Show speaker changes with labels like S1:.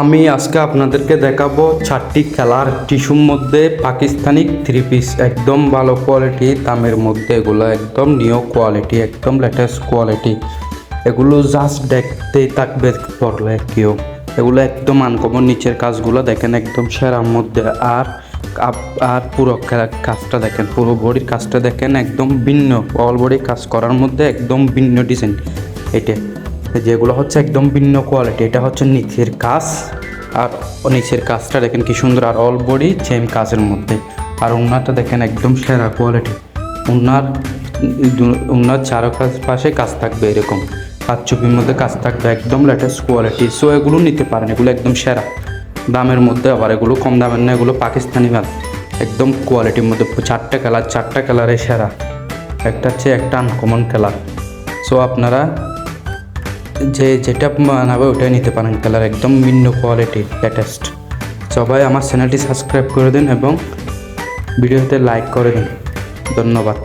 S1: আমি আজকে আপনাদেরকে দেখাবো চারটি খেলার টিস্যুর মধ্যে পাকিস্তানি থ্রি পিস একদম ভালো কোয়ালিটি দামের মধ্যে এগুলো একদম নিউ কোয়ালিটি একদম লেটেস্ট কোয়ালিটি এগুলো জাস্ট দেখতেই থাকবে পড়লে কেউ। এগুলো একদম আনকমন নিচের কাজগুলো দেখেন, একদম সেরার মধ্যে। আর আর পুরো কাজটা দেখেন, পুরো বডির কাজটা দেখেন, একদম ভিন্ন। অল বডি কাজ করার মধ্যে একদম ভিন্ন ডিজাইন এটা যেগুলো হচ্ছে একদম ভিন্ন কোয়ালিটি এটা হচ্ছে নিচের কাজ আর নিচের কাজটা দেখেন কি সুন্দর, আর অল বডি সেম কাজের মধ্যে। আর ওনারটা দেখেন একদম সেরা কোয়ালিটি ওনার ওনার চারো পাশে কাজ থাকবে এরকম। পাঁচ ছবির মধ্যে কাজ থাকবে একদম লেটেস্ট কোয়ালিটি সো এগুলো নিতে পারেন, এগুলো একদম সেরা। দামের মধ্যে আবার এগুলো কম দামের না, এগুলো পাকিস্তানি মাল। একদম কোয়ালিটির মধ্যে। চারটে কালার চারটে কালারে সেরা। একটা হচ্ছে একটা আনকমন কালার সো আপনারা যে যেটা বানাবে ওটাই নিতে পারেন। কালার একদম ভিন্ন কোয়ালিটি লেটেস্ট সবাই আমার চ্যানেলটি সাবস্ক্রাইব করে দিন এবং ভিডিওতে লাইক করে দিন। ধন্যবাদ।